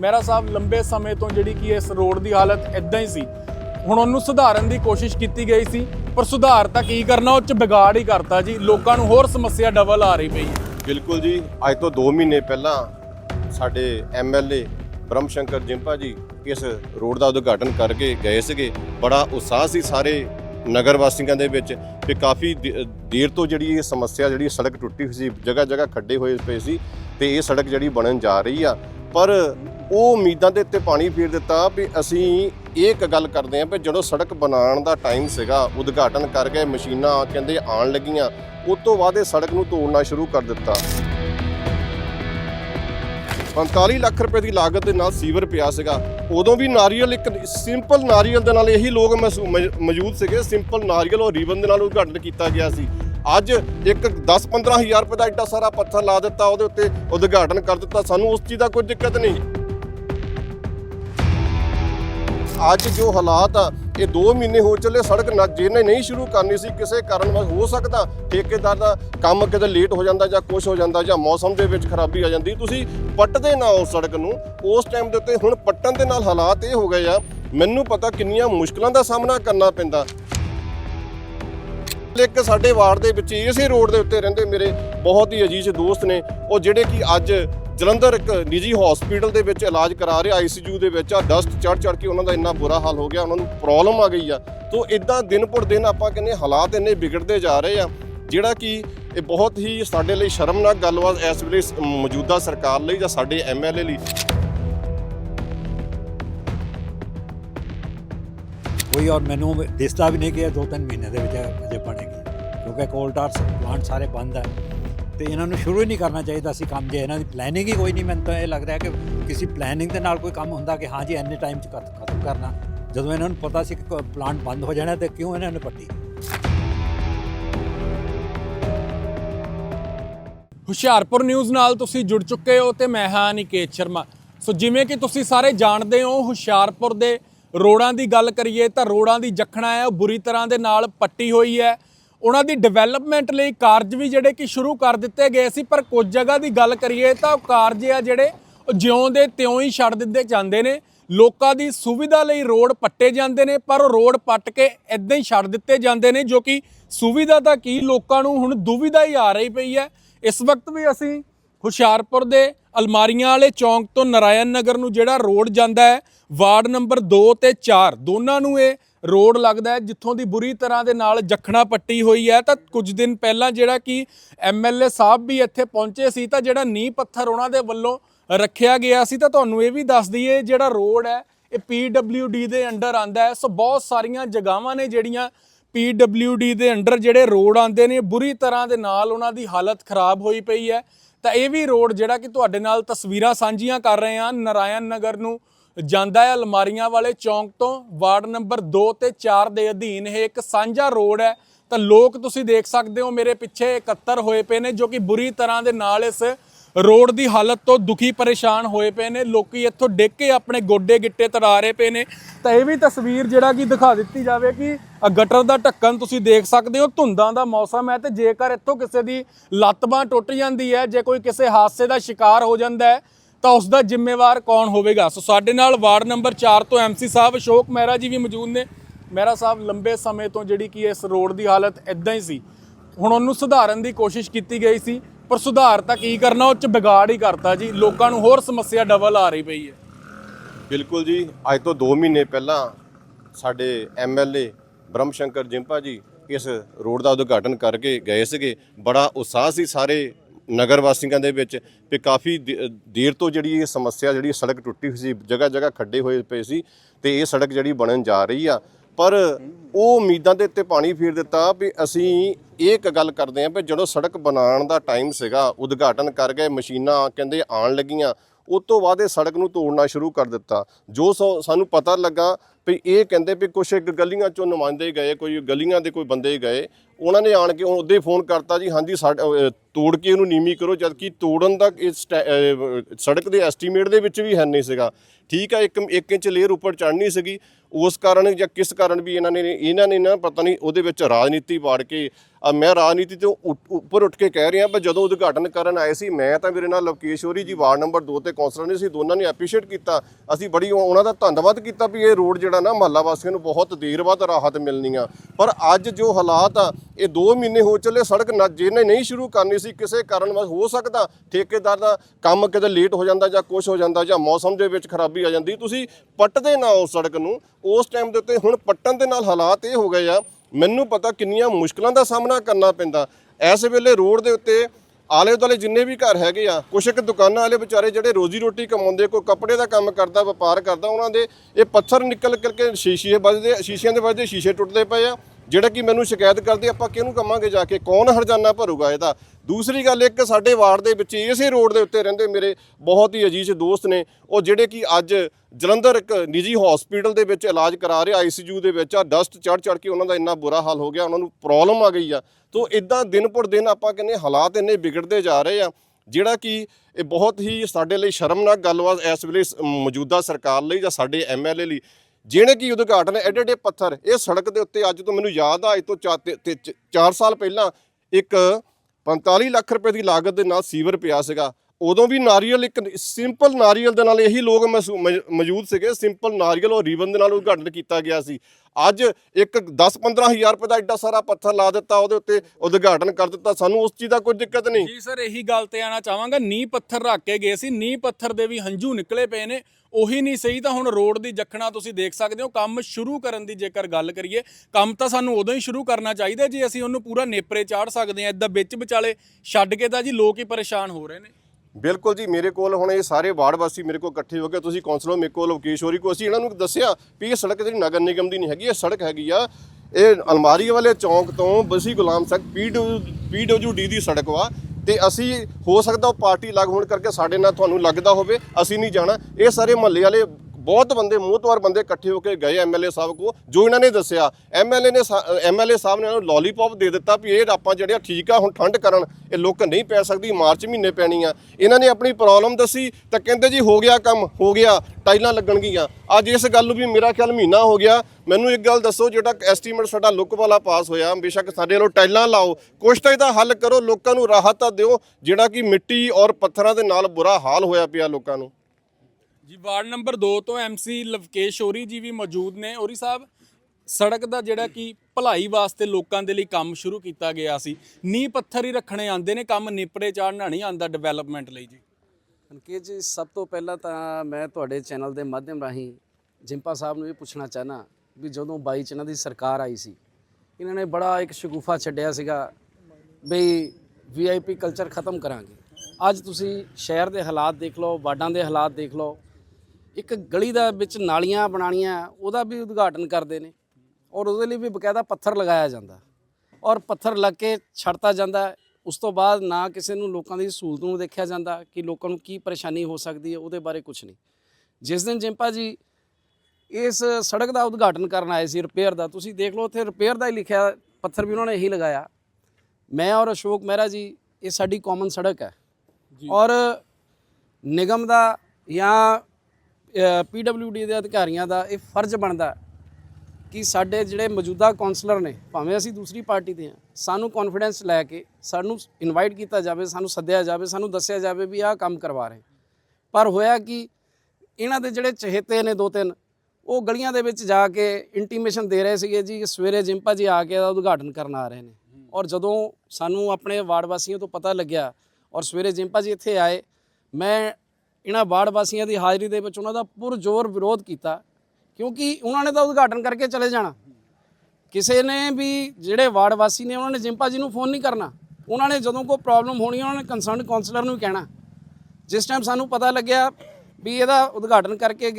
ਮਹਿਰਾ ਸਾਹਿਬ ਲੰਬੇ ਸਮੇਂ ਤੋਂ ਜਿਹੜੀ ਕਿ ਇਸ ਰੋਡ ਦੀ ਹਾਲਤ ਇਦਾਂ ਹੀ ਸੀ। ਹੁਣ ਉਹਨੂੰ ਸੁਧਾਰਨ ਦੀ ਕੋਸ਼ਿਸ਼ ਕੀਤੀ ਗਈ ਸੀ, ਪਰ ਸੁਧਾਰ ਤਾਂ ਕੀ ਕਰਨਾ, ਉਹ ਚ ਵਿਗਾੜ ਹੀ ਕਰਤਾ ਜੀ। ਲੋਕਾਂ ਨੂੰ ਹੋਰ ਸਮੱਸਿਆ ਡਬਲ ਆ ਰਹੀ ਪਈ ਹੈ। ਬਿਲਕੁਲ ਜੀ, ਅੱਜ ਤੋਂ 2 ਮਹੀਨੇ ਪਹਿਲਾਂ ਸਾਡੇ ਐਮਐਲਏ ਬ੍ਰਹਮ ਸ਼ੰਕਰ ਜਿੰਪਾ ਜੀ ਇਸ ਰੋਡ ਦਾ ਉਦਘਾਟਨ ਕਰਕੇ ਗਏ ਸੀਗੇ। ਬੜਾ ਉਤਸ਼ਾਹ ਸੀ ਸਾਰੇ ਨਗਰ ਵਾਸੀਆਂ ਦੇ ਵਿੱਚ ਕਿ ਕਾਫੀ ਦੇਰ ਤੋਂ ਜਿਹੜੀ ਇਹ ਸਮੱਸਿਆ, ਜਿਹੜੀ ਸੜਕ ਟੁੱਟੀ ਹੋਈ ਸੀ ਜਗ੍ਹਾ ਜਗ੍ਹਾ ਖੱਡੇ ਹੋਏ ਪਏ ਸੀ ਤੇ ਇਹ ਸੜਕ ਜਿਹੜੀ ਬਣਨ ਜਾ ਰਹੀ ਆ। ਪਰ ਉਹ ਉਮੀਦਾਂ ਦੇ ਉੱਤੇ ਪਾਣੀ ਫੇਰ ਦਿੱਤਾ ਵੀ ਅਸੀਂ ਇਹ ਇੱਕ ਗੱਲ ਕਰਦੇ ਆਂ ਵੀ ਜਦੋਂ ਸੜਕ ਬਣਾਉਣ ਦਾ ਟਾਈਮ ਸੀਗਾ, ਉਦਘਾਟਨ ਕਰ ਗਏ ਮਸ਼ੀਨਾਂ ਕਹਿੰਦੇ ਆਉਣ ਲੱਗੀਆਂ, ਉਸ ਤੋਂ ਬਾਅਦ ਇਹ ਸੜਕ ਨੂੰ ਤੋੜਨਾ ਸ਼ੁਰੂ ਕਰ ਦਿੱਤਾ। 45 ਲੱਖ ਰੁਪਏ ਦੀ ਲਾਗਤ ਦੇ ਨਾਲ ਸੀਵਰ ਪਿਆ ਸੀਗਾ। ਉਦੋਂ ਵੀ ਨਾਰੀਅਲ ਇੱਕ ਸਿੰਪਲ ਨਾਰੀਅਲ ਦੇ ਨਾਲ ਇਹੀ ਲੋਕ ਮਸੂ- ਮੌਜੂਦ ਸੀਗੇ, ਸਿੰਪਲ ਨਾਰੀਅਲ ਔਰ ਰੀਬਨ ਦੇ ਨਾਲ ਉਦਘਾਟਨ ਕੀਤਾ ਗਿਆ ਸੀ। ਅੱਜ ਇੱਕ 10-15 ਹਜ਼ਾਰ ਰੁਪਏ ਦਾ ਐਡਾ ਸਾਰਾ ਪੱਥਰ ਲਾ ਦਿੱਤਾ, ਉਹਦੇ ਉੱਤੇ ਉਦਘਾਟਨ ਕਰ ਦਿੱਤਾ। ਸਾਨੂੰ ਉਸ ਚੀਜ਼ ਦਾ ਕੋਈ ਦਿੱਕਤ ਨਹੀਂ। ਅੱਜ ਜੋ ਹਾਲਾਤ ਆ, ਇਹ 2 ਮਹੀਨੇ ਹੋ ਚੱਲੇ, ਸੜਕ ਨਾ ਜਿਹਨੇ ਨਹੀਂ ਸ਼ੁਰੂ ਕਰਨੀ ਸੀ, ਕਿਸੇ ਕਾਰਨ ਵਸ ਹੋ ਸਕਦਾ, ਠੇਕੇਦਾਰ ਦਾ ਕੰਮ ਕਿਤੇ ਲੇਟ ਹੋ ਜਾਂਦਾ ਜਾਂ ਕੁਝ ਹੋ ਜਾਂਦਾ ਜਾਂ ਮੌਸਮ ਦੇ ਵਿੱਚ ਖਰਾਬੀ ਆ ਜਾਂਦੀ, ਤੁਸੀਂ ਪੱਟਦੇ ਨਾ ਉਸ ਸੜਕ ਨੂੰ। ਉਸ ਟਾਈਮ ਦੇ ਉੱਤੇ ਹੁਣ ਪੱਟਣ ਦੇ ਨਾਲ ਹਾਲਾਤ ਇਹ ਹੋ ਗਏ ਆ, ਮੈਨੂੰ ਪਤਾ ਕਿੰਨੀਆਂ ਮੁਸ਼ਕਲਾਂ ਦਾ ਸਾਹਮਣਾ ਕਰਨਾ ਪੈਂਦਾ। ਇੱਕ ਸਾਡੇ ਵਾਰਡ ਦੇ ਵਿੱਚ ਇਸੇ ਰੋਡ ਦੇ ਉੱਤੇ ਰਹਿੰਦੇ ਮੇਰੇ ਬਹੁਤ ਹੀ ਅਜੀਜ਼ ਦੋਸਤ ਨੇ, ਉਹ ਜਿਹੜੇ ਕਿ ਅੱਜ ਜਲੰਧਰ ਇੱਕ ਨਿੱਜੀ ਹਸਪੀਟਲ ਦੇ ਵਿੱਚ ਇਲਾਜ ਕਰਾ ਰਹੇ। ਆਈਸੀਯੂ ਦੇ ਵਿੱਚ ਆ ਡਸਟ ਚੜ ਚੜ ਕੇ ਉਹਨਾਂ ਦਾ ਇੰਨਾ ਬੁਰਾ ਹਾਲ ਹੋ ਗਿਆ, ਉਹਨਾਂ ਨੂੰ ਪ੍ਰੋਬਲਮ ਆ ਗਈ ਆ। ਤੋਂ ਇਦਾਂ ਦਿਨ ਪਰ ਦਿਨ ਆਪਾਂ ਕਹਿੰਦੇ ਹਾਲਾਤ ਇੰਨੇ ਵਿਗੜਦੇ ਜਾ ਰਹੇ ਆ, ਜਿਹੜਾ ਕਿ ਇਹ ਬਹੁਤ ਹੀ ਸਾਡੇ ਲਈ ਸ਼ਰਮਨਾਕ ਗੱਲਬਾਤ ਇਸ ਵੇਲੇ ਮੌਜੂਦਾ ਸਰਕਾਰ ਲਈ ਜਾਂ ਸਾਡੇ ਐਮਐਲਏ ਲਈ। ਕੋਈ ਔਰ ਮੈਨੂੰ ਦਿਸਦਾ ਵੀ ਨਹੀਂ ਕਿ ਇਹ ਦੋ ਤਿੰਨ ਮਹੀਨੇ ਦੇ ਵਿੱਚ ਅਜੇ ਬਣੇਗੀ, ਕਿਉਂਕਿ ਕੋਲਟਾਰ ਪਲਾਂਟ ਸਾਰੇ ਬੰਦ ਹੈ ਤੇ ਇਹਨਾਂ ਨੂੰ ਸ਼ੁਰੂ ਹੀ ਨਹੀਂ ਕਰਨਾ ਚਾਹੀਦਾ ਸੀ ਕੰਮ ਜੇ ਇਹਨਾਂ ਦੀ ਪਲੈਨਿੰਗ ਹੀ ਕੋਈ ਨਹੀਂ, ਮੈਨੂੰ ਤਾਂ ਇਹ ਲੱਗਦਾ ਹੈ ਕਿ ਕਿਸੇ ਪਲੈਨਿੰਗ ਦੇ ਨਾਲ ਕੋਈ ਕੰਮ ਹੁੰਦਾ ਕਿ ਹਾਂ ਜੀ ਐਨੇ ਟਾਈਮ 'ਚ ਖਤਮ ਕਰਨਾ। ਜਦੋਂ ਇਹਨਾਂ ਨੂੰ ਪਤਾ ਸੀ ਕਿ ਪਲਾਂਟ ਬੰਦ ਹੋ ਜਾਣਾ ਤੇ ਕਿਉਂ ਇਹਨਾਂ ਨੇ ਪੱਟੀ। ਹੁਸ਼ਿਆਰਪੁਰ ਨਿਊਜ਼ ਨਾਲ ਤੁਸੀਂ ਜੁੜ ਚੁੱਕੇ ਹੋ ਤੇ ਮੈਂ ਹਾਂ ਨਿਕੇਤ ਸ਼ਰਮਾ। ਸੋ ਜਿਵੇਂ ਕਿ ਤੁਸੀਂ ਸਾਰੇ ਜਾਣਦੇ ਹੋ, ਹੁਸ਼ਿਆਰਪੁਰ ਦੇ ਰੋਡਾਂ ਦੀ ਗੱਲ ਕਰੀਏ ਤਾਂ ਰੋਡਾਂ ਦੀ ਜਖਣਾ ਹੈ, ਉਹ ਬੁਰੀ ਤਰ੍ਹਾਂ ਦੇ ਨਾਲ ਪੱਟੀ ਹੋਈ ਹੈ। ਉਹਨਾਂ ਦੀ ਡਿਵੈਲਪਮੈਂਟ ਲਈ ਕਾਰਜ ਵੀ ਜਿਹੜੇ ਕਿ ਸ਼ੁਰੂ ਕਰ ਦਿੱਤੇ ਗਏ ਸੀ, ਪਰ ਕੁਝ ਜਗ੍ਹਾ ਦੀ ਗੱਲ ਕਰੀਏ ਤਾਂ ਉਹ ਕਾਰਜ ਆ ਜਿਹੜੇ ਉਹ ਜਿਉਂ ਦੇ ਤਿਉਂ ਹੀ ਛੱਡ ਦਿੱਤੇ ਜਾਂਦੇ ਨੇ। ਲੋਕਾਂ ਦੀ ਸੁਵਿਧਾ ਲਈ ਰੋਡ ਪੱਟੇ ਜਾਂਦੇ ਨੇ, ਪਰ ਰੋਡ ਪੱਟ ਕੇ ਇਦਾਂ ਹੀ ਛੱਡ ਦਿੱਤੇ ਜਾਂਦੇ ਨੇ, ਜੋ ਕਿ ਸੁਵਿਧਾ ਤਾਂ ਕੀ ਲੋਕਾਂ ਨੂੰ ਹੁਣ ਦੁਵਿਧਾ ਹੀ ਆ ਰਹੀ ਪਈ ਹੈ। ਇਸ ਵਕਤ ਵੀ ਅਸੀਂ ਹੁਸ਼ਿਆਰਪੁਰ ਦੇ ਅਲਮਾਰੀਆਂ ਵਾਲੇ ਚੌਂਕ ਤੋਂ ਨਰਾਇਣ ਨਗਰ ਨੂੰ ਜਿਹੜਾ ਰੋਡ ਜਾਂਦਾ ਹੈ, ਵਾਰਡ ਨੰਬਰ 2 ਤੇ 4 ਦੋਨਾਂ ਨੂੰ ਇਹ ਰੋਡ ਲੱਗਦਾ ਹੈ, ਜਿੱਥੋਂ ਦੀ ਬੁਰੀ ਤਰ੍ਹਾਂ ਦੇ ਨਾਲ ਜਖਣਾ ਪੱਟੀ ਹੋਈ ਹੈ, ਤਾਂ ਕੁਝ ਦਿਨ ਪਹਿਲਾਂ ਜਿਹੜਾ ਕਿ ਐਮਐਲਏ ਸਾਹਿਬ ਵੀ ਇੱਥੇ ਪਹੁੰਚੇ ਸੀ, ਤਾਂ ਜਿਹੜਾ ਨੀਂਹ ਪੱਥਰ ਉਹਨਾਂ ਦੇ ਵੱਲੋਂ ਰੱਖਿਆ ਗਿਆ ਸੀ, ਤਾਂ ਤੁਹਾਨੂੰ ਇਹ ਵੀ ਦੱਸ ਦਈਏ, ਜਿਹੜਾ ਰੋਡ ਹੈ, ਇਹ ਪੀਡਬਲਯੂਡੀ ਦੇ ਅੰਡਰ ਆਂਦਾ ਹੈ, ਸੋ ਬਹੁਤ ਸਾਰੀਆਂ ਜਗ੍ਹਾਵਾਂ ਨੇ ਜਿਹੜੀਆਂ ਪੀਡਬਲਯੂਡੀ ਦੇ ਅੰਡਰ ਜਿਹੜੇ ਰੋਡ ਆਂਦੇ ਨੇ, ਬੁਰੀ ਤਰ੍ਹਾਂ ਦੇ ਨਾਲ ਉਹਨਾਂ ਦੀ ਹਾਲਤ ਖਰਾਬ ਹੋਈ ਪਈ ਹੈ, ਤਾਂ ਇਹ ਵੀ ਰੋਡ ਜਿਹੜਾ ਕਿ ਤੁਹਾਡੇ ਨਾਲ ਤਸਵੀਰਾਂ ਸਾਂਝੀਆਂ ਕਰ ਰਹੇ ਹਾਂ, ਨਾਰਾਇਣ ਨਗਰ ਨੂੰ ਜਾਂਦਾ ਹੈ ਅਲਮਾਰੀਆਂ ਵਾਲੇ ਚੌਂਕ ਤੋਂ। ਵਾਰਡ ਨੰਬਰ 2 ਤੇ 4 ਦੇ ਅਧੀਨ ਇਹ ਇੱਕ ਸਾਂਝਾ ਰੋਡ ਹੈ। ਤਾਂ ਲੋਕ ਤੁਸੀਂ ਦੇਖ ਸਕਦੇ ਹੋ ਮੇਰੇ ਪਿੱਛੇ ਇਕੱਤਰ ਹੋਏ ਪਏ ਨੇ ਜੋ ਕਿ ਬੁਰੀ ਤਰ੍ਹਾਂ ਦੇ ਨਾਲ ਇਸ ਰੋਡ ਦੀ ਹਾਲਤ ਤੋਂ ਦੁਖੀ ਪਰੇਸ਼ਾਨ ਹੋਏ ਪਏ ਨੇ। ਲੋਕੀ ਇੱਥੋਂ ਡਿੱਗ ਕੇ ਆਪਣੇ ਗੋਡੇ ਗਿੱਟੇ ਤੜਾ ਰਹੇ ਪਏ ਨੇ। ਤਾਂ ਇਹ ਵੀ ਤਸਵੀਰ ਜਿਹੜਾ ਕਿ ਦਿਖਾ ਦਿੱਤੀ ਜਾਵੇ ਕਿ ਗਟਰ ਦਾ ਢੱਕਣ ਤੁਸੀਂ ਦੇਖ ਸਕਦੇ ਹੋ। ਧੁੰਦਾਂ ਦਾ ਮੌਸਮ ਹੈ ਤੇ ਜੇਕਰ ਇੱਥੋਂ ਕਿਸੇ ਦੀ ਲੱਤ ਬਾਂਹ ਟੁੱਟ ਜਾਂਦੀ ਹੈ, ਜੇ ਕੋਈ ਕਿਸੇ ਹਾਦਸੇ ਦਾ ਸ਼ਿਕਾਰ ਹੋ ਜਾਂਦਾ ਹੈ ਤਾਂ ਉਸ ਦਾ ਜ਼ਿੰਮੇਵਾਰ ਕੌਣ ਹੋਵੇਗਾ? ਸੋ ਸਾਡੇ ਨਾਲ ਵਾਰਡ ਨੰਬਰ 4 ਤੋਂ ਐਮਸੀ ਸਾਹਿਬ ਅਸ਼ੋਕ ਮਹਿਰਾ ਜੀ ਵੀ ਮੌਜੂਦ ਨੇ। ਮਹਿਰਾ ਸਾਹਿਬ, ਲੰਬੇ ਸਮੇਂ ਤੋਂ ਜਿਹੜੀ ਕਿ ਇਸ ਰੋਡ ਦੀ ਹਾਲਤ ਇਦਾਂ ਹੀ ਸੀ। ਹੁਣ ਉਹਨੂੰ ਸੁਧਾਰਨ ਦੀ ਕੋਸ਼ਿਸ਼ ਕੀਤੀ ਗਈ ਸੀ, ਪਰ ਸੁਧਾਰ ਤਾਂ ਕੀ ਕਰਨਾ, ਉਹ ਚ ਵਿਗਾੜ ਹੀ ਕਰਤਾ ਜੀ। ਲੋਕਾਂ ਨੂੰ ਹੋਰ ਸਮੱਸਿਆ ਡਬਲ ਆ ਰਹੀ ਪਈ ਹੈ। ਬਿਲਕੁਲ ਜੀ। ਅੱਜ ਤੋਂ 2 ਮਹੀਨੇ ਪਹਿਲਾਂ ਸਾਡੇ ਐਮਐਲਏ ਬ੍ਰਹਮ ਸ਼ੰਕਰ ਜਿੰਪਾ ਜੀ ਇਸ ਰੋਡ ਦਾ ਉਦਘਾਟਨ ਕਰਕੇ ਗਏ ਸੀਗੇ। ਬੜਾ ਉਤਸ਼ਾਹ ਸੀ ਸਾਰੇ ਨਗਰ ਵਾਸੀਆਂ ਦੇ ਵਿੱਚ ਕਿ ਕਾਫੀ ਦੇ- ਦੇਰ ਤੋਂ ਜਿਹੜੀ ਇਹ ਸਮੱਸਿਆ, ਜਿਹੜੀ ਸੜਕ ਟੁੱਟੀ ਹੋਈ ਸੀ ਜਗ੍ਹਾ ਜਗ੍ਹਾ ਖੱਡੇ ਹੋਏ ਪਏ ਸੀ ਤੇ ਇਹ ਸੜਕ ਜਿਹੜੀ ਬਣਨ ਜਾ ਰਹੀ ਆ। ਪਰ ਉਹ ਉਮੀਦਾਂ ਦੇ ਉੱਤੇ ਪਾਣੀ ਫੇਰ ਦਿੱਤਾ ਵੀ ਅਸੀਂ ਇਹ ਇੱਕ ਗੱਲ ਕਰਦੇ ਆਂ ਵੀ ਜਦੋਂ ਸੜਕ ਬਣਾਉਣ ਦਾ ਟਾਈਮ ਸੀਗਾ, ਉਦਘਾਟਨ ਕਰ ਗਏ, ਮਸ਼ੀਨਾਂ ਕਹਿੰਦੇ ਆਉਣ ਲੱਗੀਆਂ ਉਸ ਤੋਂ ਬਾਅਦ ਇਹ ਸੜਕ ਨੂੰ ਤੋੜਨਾ ਸ਼ੁਰੂ ਕਰ ਦਿੱਤਾ। ਜੋ ਸੋ- ਸਾਨੂੰ ਪਤਾ ਲੱਗਾ ਵੀ ਇਹ ਕਹਿੰਦੇ ਵੀ ਕੁਛ ਇੱਕ ਗਲੀਆਂ ਚੋਂ ਨੁਮਾਇੰਦੇ ਗਏ, ਕੋਈ ਗਲੀਆਂ ਦੇ ਕੋਈ ਬੰਦੇ ਗਏ। ਉਹਨਾਂ ਨੇ ਆਣ ਕੇ ਉਹਦੇ ਫੋਨ ਕਰਤਾ ਜੀ, ਹਾਂਜੀ ਸਾਡ- ਤੋੜ ਕੇ ਉਹਨੂੰ ਨੀਮੀ ਕਰੋ ਜਦ ਕਿ ਤੋੜਨ ਦਾ ਇਸ ਟੈ- ਸੜਕ ਦੇ ਐਸਟੀਮੇਟ ਦੇ ਵਿੱਚ ਵੀ ਹੈ ਨਹੀਂ ਸੀਗਾ। ਠੀਕ ਆ, ਇੱਕ ਇੱਕ ਇੰਚ ਲੇਅਰ ਉੱਪਰ ਚੜ੍ਹਨੀ ਸੀਗੀ। ਉਸ ਕਾਰਨ ਜਾਂ ਕਿਸ ਕਾਰਨ ਵੀ ਇਹਨਾਂ ਨੇ ਇਹਨਾਂ ਨੇ ਨਾ ਪਤਾ ਨਹੀਂ ਉਹਦੇ ਵਿੱਚ ਰਾਜਨੀਤੀ ਵਾੜ ਕੇ ਮੈਂ ਰਾਜਨੀਤੀ ਤੋਂ ਉੱਪਰ ਉੱਠ ਕੇ ਕਹਿ ਰਿਹਾ ਪਰ ਜਦੋਂ ਉਦਘਾਟਨ ਕਰਨ ਆਏ ਸੀ, ਮੈਂ ਤਾਂ ਮੇਰੇ ਨਾਲ ਲਵਕੇਸ਼ ਹੋਰੀ ਜੀ ਵਾਰਡ ਨੰਬਰ 2 ਤੇ ਕੌਂਸਲਰ ਨੇ ਸੀ, ਦੋਨਾਂ ਨੇ ਐਪਰੀਸ਼ੀਏਟ ਕੀਤਾ। ਅਸੀਂ ਬੜੀ ਉਹ- ਉਹਨਾਂ ਦਾ ਧੰਨਵਾਦ ਕੀਤਾ ਵੀ ਇਹ ਰੋਡ ਜਿਹੜਾ ਨਾ ਮਹੱਲਾ ਵਾਸੀਆਂ ਨੂੰ ਬਹੁਤ ਦੇਰ ਬਾਅਦ ਰਾਹਤ ਮਿਲਣੀ ਆ ਪਰ ਅੱਜ ਜੋ ਹਾਲਾਤ ਆ, ਇਹ 2 ਮਹੀਨੇ ਹੋ ਚੱਲੇ, ਸੜਕ ਨਾ ਜਿਹਨੇ ਨਹੀਂ ਸ਼ੁਰੂ ਕਰਨੀ ਸੀ, ਕਿਸੇ ਕਾਰਨ ਵਸ ਹੋ ਸਕਦਾ, ਠੇਕੇਦਾਰ ਦਾ ਕੰਮ ਕਿਤੇ ਲੇਟ ਹੋ ਜਾਂਦਾ ਜਾਂ ਕੁਝ ਹੋ ਜਾਂਦਾ ਜਾਂ ਮੌਸਮ ਦੇ ਵਿੱਚ ਖਰਾਬੀ ਆ ਜਾਂਦੀ, ਤੁਸੀਂ ਪੱਟਦੇ ਨਾ ਉਸ ਸੜਕ ਨੂੰ। ਉਸ ਟਾਈਮ ਦੇ ਉੱਤੇ ਹੁਣ ਪੱਟਣ ਦੇ ਨਾਲ ਹਾਲਾਤ ਇਹ ਹੋ ਗਏ ਆ, ਮੈਨੂੰ ਪਤਾ ਕਿੰਨੀਆਂ ਮੁਸ਼ਕਲਾਂ ਦਾ ਸਾਹਮਣਾ ਕਰਨਾ ਪੈਂਦਾ। ਇਸ ਵੇਲੇ ਰੋਡ ਦੇ ਉੱਤੇ ਆਲੇ ਦੁਆਲੇ ਜਿੰਨੇ ਵੀ ਘਰ ਹੈਗੇ ਆ, ਕੁਛ ਇੱਕ ਦੁਕਾਨਾਂ ਵਾਲੇ ਵਿਚਾਰੇ ਜਿਹੜੇ ਰੋਜ਼ੀ ਰੋਟੀ ਕਮਾਉਂਦੇ, ਕੋਈ ਕੱਪੜੇ ਦਾ ਕੰਮ ਕਰਦਾ, ਵਪਾਰ ਕਰਦਾ, ਉਹਨਾਂ ਦੇ ਇਹ ਪੱਥਰ ਨਿਕਲ ਕਰਕੇ ਸ਼ੀਸ਼ੇ ਵੱਜਦੇ, ਸ਼ੀਸ਼ਿਆਂ ਦੇ ਵੱਜਦੇ, ਸ਼ੀਸ਼ੇ ਟੁੱਟਦੇ ਪਏ ਆ। ਜਿਹੜਾ ਕਿ ਮੈਨੂੰ ਸ਼ਿਕਾਇਤ ਕਰਦੇ ਆਪਾਂ ਕਿਹਨੂੰ ਕਵਾਂਗੇ ਜਾ ਕੇ? ਕੌਣ ਹਰਜਾਨਾ ਭਰੂਗਾ ਇਹਦਾ? ਦੂਸਰੀ ਗੱਲ, ਇੱਕ ਸਾਡੇ ਵਾਰਡ ਦੇ ਵਿੱਚ ਇਸੇ ਰੋਡ ਦੇ ਉੱਤੇ ਰਹਿੰਦੇ ਮੇਰੇ ਬਹੁਤ ਹੀ ਅਜੀਜ਼ ਦੋਸਤ ਨੇ। ਉਹ ਜਿਹੜੇ ਕਿ ਅੱਜ ਜਲੰਧਰ ਇੱਕ ਨਿੱਜੀ ਹਸਪੀਟਲ ਦੇ ਵਿੱਚ ਇਲਾਜ ਕਰਾ ਰਹੇ ਆਈਸੀਯੂ ਦੇ ਵਿੱਚ ਆ ਡਸਟ ਚੜ ਚੜ ਕੇ ਉਹਨਾਂ ਦਾ ਇੰਨਾ ਬੁਰਾ ਹਾਲ ਹੋ ਗਿਆ, ਉਹਨਾਂ ਨੂੰ ਪ੍ਰੋਬਲਮ ਆ ਗਈ ਆ। ਤੋਂ ਇਦਾਂ ਦਿਨ ਪਰ ਦਿਨ ਆਪਾਂ ਕਹਿੰਦੇ ਹਾਲਾਤ ਇੰਨੇ ਵਿਗੜਦੇ ਜਾ ਰਹੇ ਆ, ਜਿਹੜਾ ਕਿ ਇਹ ਬਹੁਤ ਹੀ ਸਾਡੇ ਲਈ ਸ਼ਰਮਨਾਕ ਗੱਲਬਾਤ ਇਸ ਵੇਲੇ ਮੌਜੂਦਾ ਸਰਕਾਰ ਲਈ ਜਾਂ ਸਾਡੇ ਐਮਐਲਏ ਲਈ ਜਿਹਨੇ ਕੀ ਉਦਘਾਟਨ ਐਡੇ ਐਡੇ ਪੱਥਰ, ਇਹ ਸੜਕ ਦੇ ਉੱਤੇ ਅੱਜ ਤੋਂ ਮੈਨੂੰ ਯਾਦ ਆ ਅੱਜ ਤੋਂ 4 ਸਾਲ ਪਹਿਲਾਂ ਇੱਕ 45 ਲੱਖ ਰੁਪਏ ਦੀ ਲਾਗਤ ਦੇ ਨਾਲ ਸੀਵਰ ਪਿਆ ਸੀਗਾ। ਉਦੋਂ ਵੀ ਨਾਰੀਅਲ ਇੱਕ ਸਿੰਪਲ ਨਾਰੀਅਲ ਦੇ ਨਾਲ ਇਹੀ ਲੋਕ ਮਸੂ- ਮ- ਮੌਜੂਦ ਸੀਗੇ, ਸਿੰਪਲ ਨਾਰੀਅਲ ਔਰ ਰੀਬਨ ਦੇ ਨਾਲ ਉਦਘਾਟਨ ਕੀਤਾ ਗਿਆ ਸੀ। ਅੱਜ ਇੱਕ 10-15 ਹਜ਼ਾਰ ਰੁਪਏ ਦਾ ਐਡਾ ਸਾਰਾ ਪੱਥਰ ਲਾ ਦਿੱਤਾ, ਉਹਦੇ ਉੱਤੇ ਉਦਘਾਟਨ ਕਰ ਦਿੱਤਾ। ਸਾਨੂੰ ਉਸ ਚੀਜ਼ ਦਾ ਕੋਈ ਦਿੱਕਤ ਨਹੀਂ। ਜੀ ਸਰ, ਇਹੀ ਗੱਲ ਤੇ ਆਣਾ ਚਾਹਾਂਗਾ। ਨੀਂਹ ਪੱਥਰ ਰੱਖ ਕੇ ਗਏ ਸੀ। ਨੀਂਹ ਪੱਥਰ ਦੇ ਵੀ ਹੰਝੂ ਨਿਕਲੇ ਪਏ ਨੇ। ਉਹੀ ਨਹੀਂ ਸਹੀ ਤਾਂ ਹੁਣ ਰੋਡ ਦੀ ਜਖਣਾ ਤੁਸੀਂ ਦੇਖ ਸਕਦੇ ਹੋ। ਕੰਮ ਸ਼ੁਰੂ ਕਰਨ ਦੀ ਜੇਕਰ ਗੱਲ ਕਰੀਏ, ਕੰਮ ਤਾਂ ਸਾਨੂੰ ਉਦੋਂ ਹੀ ਸ਼ੁਰੂ ਕਰਨਾ ਚਾਹੀਦਾ ਜੇ ਅਸੀਂ ਉਹਨੂੰ ਪੂਰਾ ਨੇਪਰੇ ਚਾੜ ਸਕਦੇ ਹਾਂ। ਇਦਾਂ ਵਿੱਚ ਵਿਚਾਲੇ ਛੱਡ ਕੇ ਤਾਂ ਜੀ ਲੋਕ ਹੀ ਪਰੇਸ਼ਾਨ ਹੋ ਰਹੇ ਨੇ। ਬਿਲਕੁਲ ਜੀ, ਮੇਰੇ ਕੋਲ ਹੁਣ ਇਹ ਸਾਰੇ ਵਾਰਡ ਵਾਸੀ ਮੇਰੇ ਕੋਲ ਇਕੱਠੇ ਹੋ ਕੇ, ਤੁਸੀਂ ਕੌਂਸਲਰ ਮੇਰੇ ਕੋਲ ਲੋਕੇਸ਼ ਹੋਰੀ ਕੋ ਅਸੀਂ ਇਹਨਾਂ ਨੂੰ ਦੱਸਿਆ ਵੀ ਇਹ ਸੜਕ ਜਿਹੜੀ ਨਗਰ ਨਿਗਮ ਦੀ ਨਹੀਂ ਹੈਗੀ, ਇਹ ਸੜਕ ਹੈਗੀ ਆ। ਇਹ ਅਲਮਾਰੀ ਵਾਲੇ ਚੌਂਕ ਤੋਂ Bassi Ghulam Singh P W D ਦੀ ਸੜਕ ਵਾ, ਤੇ ਅਸੀਂ ਹੋ ਸਕਦਾ ਉਹ ਪਾਰਟੀ ਲੱਗ ਹੋਣ ਕਰਕੇ ਸਾਡੇ ਨਾਲ ਤੁਹਾਨੂੰ ਲੱਗਦਾ ਹੋਵੇ, ਅਸੀਂ ਨਹੀਂ ਜਾਣਾ। ਇਹ ਸਾਰੇ ਮਹੱਲੇ ਵਾਲੇ ਬਹੁਤ ਬੰਦੇ ਮੂੰਹਤਵਾਰ ਬੰਦੇ ਇਕੱਠੇ ਹੋ ਕੇ ਗਏ ਐਮਐਲਏ ਸਾਹਿਬ ਕੋ ਜੋ ਇਹਨਾਂ ਨੇ ਦੱਸਿਆ। ਐਮਐਲਏ ਨੇ ਐਮਐਲਏ ਸਾਹਿਬ ਨੇ ਇਹਨਾਂ ਨੂੰ ਲੋਲੀਪੌਪ ਦੇ ਦਿੱਤਾ ਵੀ ਇਹ ਆਪਾਂ ਜਿਹੜੇ ਆ ਠੀਕ ਆ, ਹੁਣ ਠੰਡ ਕਰਨ, ਇਹ ਲੋਕ ਨਹੀਂ ਪੈ ਸਕਦੀ, ਮਾਰਚ ਮਹੀਨੇ ਪੈਣੀ ਆ। ਇਹਨਾਂ ਨੇ ਆਪਣੀ ਪ੍ਰੋਬਲਮ ਦੱਸੀ, ਤਾਂ ਕਹਿੰਦੇ ਜੀ ਹੋ ਗਿਆ ਕੰਮ, ਹੋ ਗਿਆ, ਟਾਈਲਾਂ ਲੱਗਣਗੀਆਂ। ਅੱਜ ਇਸ ਗੱਲ ਨੂੰ ਵੀ ਮੇਰਾ ਖਿਆਲ ਮਹੀਨਾ ਹੋ ਗਿਆ। ਮੈਨੂੰ ਇੱਕ ਗੱਲ ਦੱਸੋ, ਜਿਹੜਾ ਐਸਟੀਮੇਟ ਸਾਡਾ ਲੁੱਕ ਵਾਲਾ ਪਾਸ ਹੋਇਆ, ਬੇਸ਼ੱਕ ਸਾਡੇ ਵੱਲੋਂ ਟਾਈਲਾਂ ਲਾਓ, ਕੁਛ ਤਾਂ ਇਹਦਾ ਹੱਲ ਕਰੋ, ਲੋਕਾਂ ਨੂੰ ਰਾਹਤ ਤਾਂ ਦਿਓ, ਜਿਹੜਾ ਕਿ ਮਿੱਟੀ ਔਰ ਪੱਥਰਾਂ ਦੇ ਨਾਲ ਬੁਰਾ ਹਾਲ ਹੋਇਆ ਪਿਆ ਲੋਕਾਂ ਨੂੰ। ਜੀ, ਵਾਰਡ ਨੰਬਰ 2 ਤੋਂ ਐਮਸੀ ਲਵਕੇਸ਼ ਹੋਰੀ ਜੀ ਵੀ ਮੌਜੂਦ ਨੇ। ਹੋਰੀ ਸਾਹਿਬ, ਸੜਕ ਦਾ ਜਿਹੜਾ ਕਿ ਭਲਾਈ ਵਾਸਤੇ ਲੋਕਾਂ ਦੇ ਲਈ ਕੰਮ ਸ਼ੁਰੂ ਕੀਤਾ ਗਿਆ ਸੀ। ਨੀਂਹ ਪੱਥਰ ਹੀ ਰੱਖਣੇ ਆਉਂਦੇ ਨੇ, ਕੰਮ ਨੇਪਰੇ ਚਾੜਨਾ ਨਹੀਂ ਆਉਂਦਾ ਡਿਵੈਲਪਮੈਂਟ ਲਈ ਜੀ। ਅਨਕੇਤ ਜੀ, ਸਭ ਤੋਂ ਪਹਿਲਾਂ ਤਾਂ ਮੈਂ ਤੁਹਾਡੇ ਚੈਨਲ ਦੇ ਮਾਧਿਅਮ ਰਾਹੀਂ ਜਿੰਪਾ ਸਾਹਿਬ ਨੂੰ ਇਹ ਪੁੱਛਣਾ ਚਾਹਨਾ ਵੀ ਜਦੋਂ 22 ਚ ਇਹਨਾਂ ਦੀ ਸਰਕਾਰ ਆਈ ਸੀ, ਇਹਨਾਂ ਨੇ ਬੜਾ ਇੱਕ ਸ਼ਗੂਫਾ ਛੱਡਿਆ ਸੀਗਾ ਬਈ ਵੀਆਈਪੀ ਕਲਚਰ ਖਤਮ ਕਰਾਂਗੇ। ਅੱਜ ਤੁਸੀਂ ਸ਼ਹਿਰ ਦੇ ਹਾਲਾਤ ਦੇਖ ਲਓ, ਵਾਰਡਾਂ ਦੇ ਹਾਲਾਤ ਦੇਖ ਲਓ ਇੱਕ ਗਲੀ ਦਾ ਵਿੱਚ ਨਾਲੀਆਂ ਬਣਾਉਣੀਆਂ ਉਹਦਾ ਵੀ ਉਦਘਾਟਨ ਕਰਦੇ ਨੇ। ਔਰ ਉਹਦੇ ਲਈ ਵੀ ਬਕਾਇਦਾ ਪੱਥਰ ਲਗਾਇਆ ਜਾਂਦਾ। ਔਰ ਪੱਥਰ ਲੱਗ ਕੇ ਛੱਡਤਾ ਜਾਂਦਾ। ਉਸ ਤੋਂ ਬਾਅਦ ਨਾ ਕਿਸੇ ਨੂੰ ਲੋਕਾਂ ਦੀ ਸਹੂਲਤ ਨੂੰ ਦੇਖਿਆ ਜਾਂਦਾ ਕਿ ਲੋਕਾਂ ਨੂੰ ਕੀ ਪਰੇਸ਼ਾਨੀ ਹੋ ਸਕਦੀ ਹੈ ਉਹਦੇ ਬਾਰੇ ਕੁਝ ਨਹੀਂ। ਜਿਸ ਦਿਨ ਜਿੰਪਾ ਜੀ ਇਸ ਸੜਕ ਦਾ ਉਦਘਾਟਨ ਕਰਨ ਆਏ ਸੀ ਰਿਪੇਅਰ ਦਾ ਤੁਸੀਂ ਦੇਖ ਲਓ ਉੱਥੇ ਰਿਪੇਅਰ ਦਾ ਹੀ ਲਿਖਿਆ ਪੱਥਰ ਵੀ ਉਹਨਾਂ ਨੇ ਇਹੀ ਲਗਾਇਆ। ਮੈਂ ਔਰ ਅਸ਼ੋਕ ਮਹਿਰਾ ਜੀ ਇਹ ਸਾਡੀ ਕਾਮਨ ਸੜਕ ਹੈ। ਔਰ ਨਿਗਮ ਦਾ ਜਾਂ ਪੀਡਬਲਯੂਡੀ ਦੇ ਅਧਿਕਾਰੀਆਂ ਦਾ ਇਹ ਫਰਜ਼ ਬਣਦਾ ਕਿ ਸਾਡੇ ਜਿਹੜੇ ਮੌਜੂਦਾ ਕਾਉਂਸਲਰ ਨੇ, ਭਾਵੇਂ ਅਸੀਂ ਦੂਸਰੀ ਪਾਰਟੀ ਦੇ ਹਾਂ, ਸਾਨੂੰ ਕੌਨਫੀਡੈਂਸ ਲੈ ਕੇ ਸਾਨੂੰ ਇਨਵਾਈਟ ਕੀਤਾ ਜਾਵੇ, ਸਾਨੂੰ ਸੱਦਿਆ ਜਾਵੇ, ਸਾਨੂੰ ਦੱਸਿਆ ਜਾਵੇ ਵੀ ਆਹ ਕੰਮ ਕਰਵਾ ਰਹੇ ਪਰ ਹੋਇਆ ਕਿ ਇਹਨਾਂ ਦੇ ਜਿਹੜੇ ਚਹੇਤੇ ਨੇ ਦੋ ਤਿੰਨ, ਉਹ ਗਲੀਆਂ ਦੇ ਵਿੱਚ ਜਾ ਕੇ ਇੰਟੀਮੇਸ਼ਨ ਦੇ ਰਹੇ ਸੀਗੇ ਜੀ ਕਿ ਸਵੇਰੇ ਜਿੰਪਾ ਜੀ ਆ ਕੇ ਇਹਦਾ ਉਦਘਾਟਨ ਕਰਨ ਆ ਰਹੇ ਨੇ। ਔਰ ਜਦੋਂ ਸਾਨੂੰ ਆਪਣੇ ਵਾਰਡ ਵਾਸੀਆਂ ਤੋਂ ਪਤਾ ਲੱਗਿਆ ਔਰ ਸਵੇਰੇ ਜਿੰਪਾ ਜੀ ਇੱਥੇ ਆਏ, ਮੈਂ ਇਹਨਾਂ ਵਾਰਡ ਵਾਸੀਆਂ ਦੀ ਹਾਜ਼ਰੀ ਦੇ ਵਿੱਚ ਉਹਨਾਂ ਦਾ ਪੁਰਜ਼ੋਰ ਵਿਰੋਧ ਕੀਤਾ ਕਿਉਂਕਿ ਉਹਨਾਂ ਨੇ ਤਾਂ ਉਦਘਾਟਨ ਕਰਕੇ ਚਲੇ ਜਾਣਾ। ਕਿਸੇ ਨੇ ਵੀ ਜਿਹੜੇ ਵਾਰਡ ਵਾਸੀ ਨੇ ਉਹਨਾਂ ਨੇ ਜਿੰਪਾ ਜੀ ਨੂੰ ਫੋਨ ਨਹੀਂ ਕਰਨਾ। ਉਹਨਾਂ ਨੇ ਜਦੋਂ ਕੋਈ ਪ੍ਰੋਬਲਮ ਹੋਣੀ ਉਹਨਾਂ ਨੇ ਕੰਸਰਨਡ ਕਾਉਂਸਲਰ ਨੂੰ ਕਹਿਣਾ। ਜਿਸ ਟਾਈਮ ਸਾਨੂੰ ਪਤਾ ਲੱਗਿਆ ਵੀ ਇਹਦਾ ਉਦਘਾਟਨ ਕਰਕੇ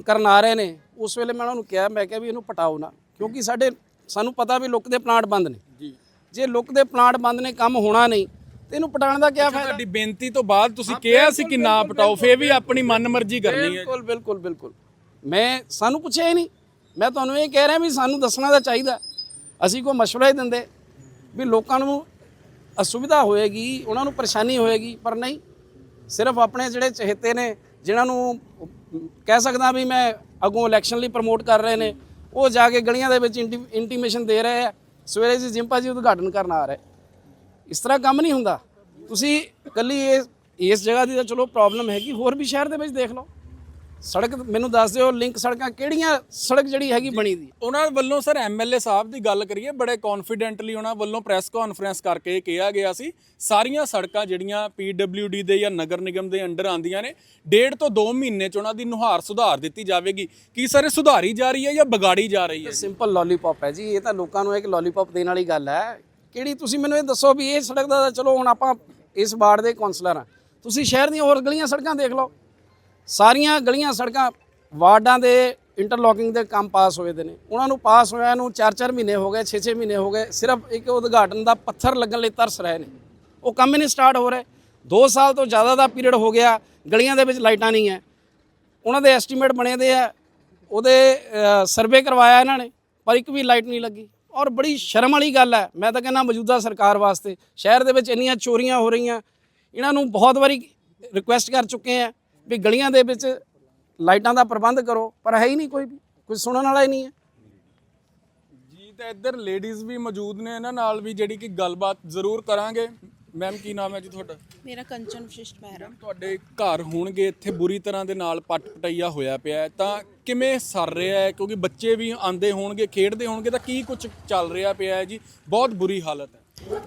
ਕਰਨ ਆ ਰਹੇ ਨੇ ਉਸ ਵੇਲੇ ਮੈਂ ਉਹਨਾਂ ਨੂੰ ਕਿਹਾ ਮੈਂ ਕਿਹਾ ਵੀ ਇਹਨੂੰ ਪਟਾਓ ਨਾ ਕਿਉਂਕਿ ਸਾਡੇ ਸਾਨੂੰ ਪਤਾ ਵੀ ਲੁੱਕ ਦੇ ਪਲਾਂਟ ਬੰਦ ਨੇ। ਜੀ। ਜੇ ਲੁੱਕ ਦੇ ਪਲਾਂਟ ਬੰਦ ਨੇ ਕੰਮ ਹੋਣਾ ਨਹੀਂ ਤੇ ਇਹਨੂੰ ਪਟਾਉਣ ਦਾ ਕੀ ਫਾਇਦਾ? ਤੁਹਾਡੀ ਬੇਨਤੀ ਤੋਂ ਬਾਅਦ ਤੁਸੀਂ ਕਿਹਾ ਸੀ ਕਿ ਨਾ ਪਟਾਓ ਫੇਰ ਵੀ ਆਪਣੀ ਮਨਮਰਜ਼ੀ ਕਰਨੀ ਹੈ। ਬਿਲਕੁਲ ਬਿਲਕੁਲ ਬਿਲਕੁਲ। ਮੈਂ ਸਾਨੂੰ ਪੁੱਛਿਆ ਹੀ ਨਹੀਂ। ਮੈਂ ਤੁਹਾਨੂੰ ਇਹ ਕਹਿ ਰਿਹਾ ਵੀ ਸਾਨੂੰ ਦੱਸਣਾ ਤਾਂ ਚਾਹੀਦਾ। ਅਸੀਂ ਕੋਈ ਮਸ਼ਵਰਾ ਹੀ ਦਿੰਦੇ ਵੀ ਲੋਕਾਂ ਨੂੰ ਅਸੁਵਿਧਾ ਹੋਏਗੀ ਉਹਨਾਂ ਨੂੰ ਪਰੇਸ਼ਾਨੀ ਹੋਏਗੀ ਪਰ ਨਹੀਂ। ਸਿਰਫ ਆਪਣੇ ਜਿਹੜੇ ਚਹੇਤੇ ਨੇ ਜਿਨ੍ਹਾਂ ਨੂੰ ਕਹਿ ਸਕਦਾ ਵੀ ਮੈਂ ਅੱਗੋਂ ਇਲੈਕਸ਼ਨ ਲਈ ਪ੍ਰਮੋਟ ਕਰ ਰਹੇ ਨੇ ਉਹ ਜਾ ਕੇ ਗਲੀਆਂ ਦੇ ਵਿੱਚ ਇੰਟੀਮੇਸ਼ਨ ਦੇ ਰਹੇ ਆ। ਸਵੇਰੇ ਜੀ ਜਿੰਪਾ ਜੀ ਉਦਘਾਟਨ ਕਰਨ ਆ ਰਹੇ। ਇਸ ਤਰ੍ਹਾਂ ਕੰਮ ਨਹੀਂ ਹੁੰਦਾ। ਤੁਸੀਂ ਕੱਲੀ ਇਸ ਇਸ ਜਗ੍ਹਾ ਦੀ ਤਾਂ ਚਲੋ ਪ੍ਰੋਬਲਮ ਹੈਗੀ ਹੋਰ ਵੀ ਸ਼ਹਿਰ ਦੇ ਵਿੱਚ ਦੇਖ ਲਓ। ਸੜਕ ਮੈਨੂੰ ਦੱਸ ਦਿਓ ਲਿੰਕ ਸੜਕਾਂ ਕਿਹੜੀਆਂ ਸੜਕ ਜਿਹੜੀ ਹੈਗੀ ਬਣੀ ਦੀ। ਉਹਨਾਂ ਵੱਲੋਂ ਸਰ ਐਮਐਲਏ ਸਾਹਿਬ ਦੀ ਗੱਲ ਕਰੀਏ ਬੜੇ ਕੌਨਫੀਡੈਂਟਲੀ ਉਹਨਾਂ ਵੱਲੋਂ ਪ੍ਰੈਸ ਕਾਨਫਰੰਸ ਕਰਕੇ ਕਿਹਾ ਗਿਆ ਸੀ। ਸਾਰੀਆਂ ਸੜਕਾਂ ਜਿਹੜੀਆਂ ਪੀਡਬਲਯੂਡੀ ਦੇ ਜਾਂ ਨਗਰ ਨਿਗਮ ਦੇ ਅੰਡਰ ਆਉਂਦੀਆਂ ਨੇ ਡੇਢ ਤੋਂ 2 ਮਹੀਨੇ ਚ ਉਹਨਾਂ ਦੀ ਨੁਹਾਰ ਸੁਧਾਰ ਦਿੱਤੀ ਜਾਵੇਗੀ। ਕੀ ਸਰ ਇਹ ਸੁਧਾਰੀ ਜਾ ਰਹੀ ਹੈ ਜਾਂ ਵਿਗਾੜੀ ਜਾ ਰਹੀ ਹੈ? ਸਿੰਪਲ ਲੋਲੀਪੌਪ ਹੈ ਜੀ ਇਹ ਤਾਂ ਲੋਕਾਂ ਨੂੰ ਇੱਕ ਲੋਲੀਪੌਪ ਦੇਣ ਵਾਲੀ ਗੱਲ ਹੈ। ਕਿਹੜੀ ਤੁਸੀਂ ਮੈਨੂੰ ਇਹ ਦੱਸੋ ਵੀ ਇਹ ਸੜਕ ਦਾ ਤਾਂ ਚਲੋ ਹੁਣ ਆਪਾਂ ਇਸ ਵਾਰਡ ਦੇ ਕਾਉਂਸਲਰ ਆ ਤੁਸੀਂ ਸ਼ਹਿਰ ਦੀਆਂ ਹੋਰ ਗਲੀਆਂ ਸੜਕਾਂ ਦੇਖ ਲਓ। ਸਾਰੀਆਂ ਗਲੀਆਂ ਸੜਕਾਂ ਵਾਰਡਾਂ ਦੇ ਇੰਟਰਲੋਕਿੰਗ ਦੇ ਕੰਮ ਪਾਸ ਹੋਏ ਦੇ ਨੇ। ਉਹਨਾਂ ਨੂੰ ਪਾਸ ਹੋਇਆ ਨੂੰ 4-4 ਮਹੀਨੇ ਹੋ ਗਏ 6-6 ਮਹੀਨੇ ਹੋ ਗਏ। ਸਿਰਫ ਇੱਕ ਉਦਘਾਟਨ ਦਾ ਪੱਥਰ ਲੱਗਣ ਲਈ ਤਰਸ ਰਹੇ ਨੇ। ਉਹ ਕੰਮ ਹੀ ਨਹੀਂ ਸਟਾਰਟ ਹੋ ਰਹੇ। 2 ਸਾਲ ਤੋਂ ਜ਼ਿਆਦਾ ਦਾ ਪੀਰੀਅਡ ਹੋ ਗਿਆ। ਗਲੀਆਂ ਦੇ ਵਿੱਚ ਲਾਈਟਾਂ ਨਹੀਂ ਹੈ। ਉਹਨਾਂ ਦੇ ਐਸਟੀਮੇਟ ਬਣੇ ਦੇ ਆ। ਉਹਦੇ ਸਰਵੇ ਕਰਵਾਇਆ ਇਹਨਾਂ ਨੇ, ਪਰ ਇੱਕ ਵੀ ਲਾਈਟ ਨਹੀਂ ਲੱਗੀ। ਔਰ ਬੜੀ ਸ਼ਰਮ ਵਾਲੀ ਗੱਲ ਹੈ। ਮੈਂ ਤਾਂ ਕਹਿੰਦਾ ਮੌਜੂਦਾ ਸਰਕਾਰ ਵਾਸਤੇ। ਸ਼ਹਿਰ ਦੇ ਵਿੱਚ ਇੰਨੀਆਂ ਚੋਰੀਆਂ ਹੋ ਰਹੀਆਂ। ਇਹਨਾਂ ਨੂੰ ਬਹੁਤ ਵਾਰੀ ਰਿਕੁਐਸਟ ਕਰ ਚੁੱਕੇ ਆ ਵੀ ਗਲੀਆਂ ਦੇ ਵਿੱਚ ਲਾਈਟਾਂ ਦਾ ਪ੍ਰਬੰਧ ਕਰੋ, ਪਰ ਹੈ ਹੀ ਨਹੀਂ ਕੋਈ ਵੀ। ਕੋਈ ਸੁਣਨ ਵਾਲਾ ਹੀ ਨਹੀਂ ਹੈ। ਜੀ, ਤਾਂ ਇੱਧਰ ਲੇਡੀਜ਼ ਵੀ ਮੌਜੂਦ ਨੇ ਇਹਨਾਂ ਨਾਲ ਵੀ ਜਿਹੜੀ ਕਿ ਗੱਲਬਾਤ ਜ਼ਰੂਰ ਕਰਾਂਗੇ। ਮੈਮ ਕੀ ਨਾਮ ਹੈ ਜੀ ਤੁਹਾਡਾ? ਮੇਰਾ ਕੰਚਨ ਵਿਸ਼ਿਸ਼ਟ ਮਹਿਰਾ ਤੁਹਾਡੇ ਘਰ ਹੋਣਗੇ ਇੱਥੇ ਬੁਰੀ ਤਰ੍ਹਾਂ ਦੇ ਨਾਲ ਪੱਟ ਪਟਈਆ ਹੋਇਆ ਪਿਆ ਹੈ। ਤਾਂ ਕਿਵੇਂ ਸਰ ਰਿਹਾ ਹੈ? ਕਿਉਂਕਿ ਬੱਚੇ ਵੀ ਆਂਦੇ ਹੋਣਗੇ ਖੇਡਦੇ ਹੋਣਗੇ ਤਾਂ ਕੀ ਕੁਝ ਚੱਲ ਰਿਹਾ ਪਿਆ ਹੈ ਜੀ? ਬਹੁਤ ਬੁਰੀ ਹਾਲਤ ਹੈ।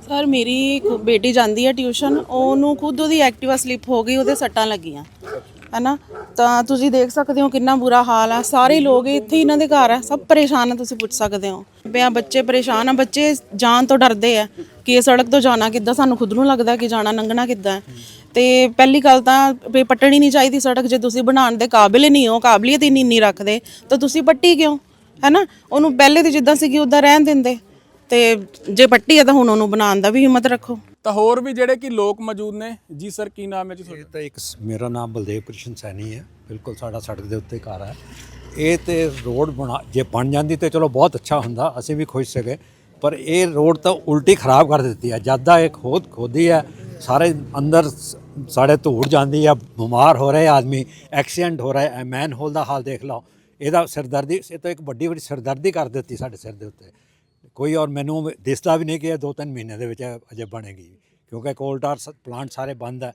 ਸਰ ਮੇਰੀ ਕੁ- ਬੇਟੀ ਜਾਂਦੀ ਹੈ ਟਿਊਸ਼ਨ। ਉਹਨੂੰ ਖੁਦ ਉਹਦੀ ਐਕਟਿਵਾ ਸਲਿੱਪ ਹੋ ਗਈ ਉਹਦੇ ਸੱਟਾਂ ਲੱਗੀਆਂ। ਹੈਨਾ? ਤਾਂ ਤੁਸੀਂ ਦੇਖ ਸਕਦੇ ਹੋ ਕਿੰਨਾ ਬੁਰਾ ਹਾਲ ਆ। ਸਾਰੇ ਲੋਕ ਇੱਥੇ ਇਹਨਾਂ ਦੇ ਘਰ ਆ। ਸਭ ਪਰੇਸ਼ਾਨ ਆ ਤੁਸੀਂ ਪੁੱਛ ਸਕਦੇ ਹੋ। ਪਿਆ ਬੱਚੇ ਪਰੇਸ਼ਾਨ ਆ। ਬੱਚੇ ਜਾਣ ਤੋਂ ਡਰਦੇ ਆ। ਕਿ ਇਹ ਸੜਕ ਤੋਂ ਜਾਣਾ ਕਿੱਦਾਂ ਸਾਨੂੰ ਖੁਦ ਨੂੰ ਲੱਗਦਾ ਕਿ ਜਾਣਾ ਲੰਘਣਾ ਕਿੱਦਾਂ ਹੈ। ਤੇ ਪਹਿਲੀ ਗੱਲ ਤਾਂ ਵੀ ਪੱਟਣੀ ਨਹੀਂ ਚਾਹੀਦੀ ਸੜਕ ਜੇ ਤੁਸੀਂ ਬਣਾਉਣ ਦੇ ਕਾਬਿਲ ਹੀ ਨਹੀਂ ਹੋ ਕਾਬਲੀਅਤ ਹੀ ਨਹੀਂ ਨਹੀਂ ਰੱਖਦੇ ਤਾਂ ਤੁਸੀਂ ਪੱਟੀ ਕਿਉਂ? ਹੈਨਾ? ਉਹਨੂੰ ਪਹਿਲੇ ਤੇ ਜਿੱਦਾਂ ਸੀਗੀ ਉਦਾਂ ਰਹਿਣ ਦਿੰਦੇ। ਤੇ ਜੇ ਪੱਟੀ ਹੈ ਤਾਂ ਹੁਣ ਉਹਨੂੰ ਬਣਾਉਣ ਦਾ ਵੀ ਹਿੰਮਤ ਰੱਖੋ। ਤਾਂ ਹੋਰ ਵੀ ਜਿਹੜੇ ਕਿ ਲੋਕ ਮੌਜੂਦ ਨੇ? ਜੀ ਸਰ ਕੀ ਨਾਮ ਹੈ ਜੀ ਤੁਹਾਡਾ? ਇਹ ਤਾਂ ਇੱਕ ਸ- ਮੇਰਾ ਨਾਮ ਬਲਦੇਵ ਕ੍ਰਿਸ਼ਨ ਸੈਣੀ ਹੈ। ਬਿਲਕੁਲ ਸਾਡਾ ਸੜਕ ਦੇ ਉੱਤੇ ਘਰ ਹੈ। ਇਹ ਤੇ ਰੋਡ ਬਣਾ ਜੇ ਬਣ ਜਾਂਦੀ ਤੇ ਚਲੋ ਬਹੁਤ ਅੱਛਾ ਹੁੰਦਾ ਅਸੀਂ ਵੀ ਖੁਸ਼ ਸੀਗੇ। ਪਰ ਇਹ ਰੋਡ ਤਾਂ ਉਲਟੀ ਖਰਾਬ ਕਰ ਦਿੱਤੀ ਹੈ ਜਦ ਦਾ ਇਹ ਖੋਦ ਖੋਦੀ ਹੈ ਸਾਰੇ ਅੰਦਰ ਸ- ਸਾਡੇ ਧੂੜ ਜਾਂਦੀ ਹੈ ਬਿਮਾਰ ਹੋ ਰਹੇ ਆਦਮੀ ਐਕਸੀਡੈਂਟ ਹੋ ਰਿਹਾ ਹੈ। ਮੈਨ ਹੋਲ ਦਾ ਹਾਲ ਦੇਖ ਲਓ। ਇਹਦਾ ਸਿਰਦਰਦੀ, ਇਹ ਤਾਂ ਇੱਕ ਵੱਡੀ ਵੱਡੀ ਸਿਰਦਰਦੀ ਕਰ ਦਿੱਤੀ ਸਾਡੇ ਸਿਰ ਦੇ ਉੱਤੇ। ਕੋਈ ਔਰ ਮੈਨੂੰ ਦਿਸਦਾ ਵੀ ਨਹੀਂ ਕਿ ਇਹ ਦੋ ਤਿੰਨ ਮਹੀਨੇ ਦੇ ਵਿੱਚ ਅਜੇ ਬਣੇਗੀ, ਕਿਉਂਕਿ ਕੋਲਟਾਰ ਪਲਾਂਟ ਸਾਰੇ ਬੰਦ ਹੈ